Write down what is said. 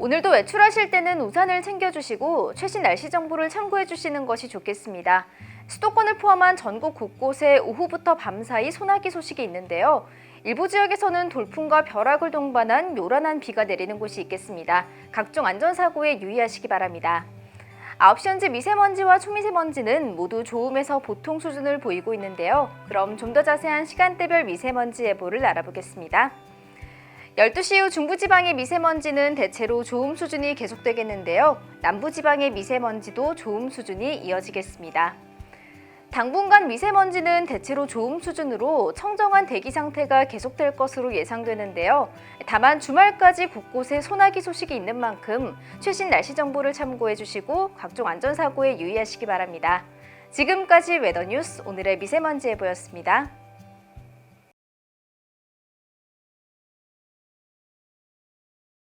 오늘도 외출하실 때는 우산을 챙겨주시고 최신 날씨 정보를 참고해 주시는 것이 좋겠습니다. 수도권을 포함한 전국 곳곳에 오후부터 밤사이 소나기 소식이 있는데요. 일부 지역에서는 돌풍과 벼락을 동반한 요란한 비가 내리는 곳이 있겠습니다. 각종 안전사고에 유의하시기 바랍니다. 9시 현재 미세먼지와 초미세먼지는 모두 좋음에서 보통 수준을 보이고 있는데요. 그럼 좀 더 자세한 시간대별 미세먼지 예보를 알아보겠습니다. 12시 이후 중부지방의 미세먼지는 대체로 좋음 수준이 계속되겠는데요. 남부지방의 미세먼지도 좋음 수준이 이어지겠습니다. 당분간 미세먼지는 대체로 좋음 수준으로 청정한 대기 상태가 계속될 것으로 예상되는데요. 다만 주말까지 곳곳에 소나기 소식이 있는 만큼 최신 날씨 정보를 참고해 주시고 각종 안전사고에 유의하시기 바랍니다. 지금까지 웨더뉴스 오늘의 미세먼지 예보였습니다.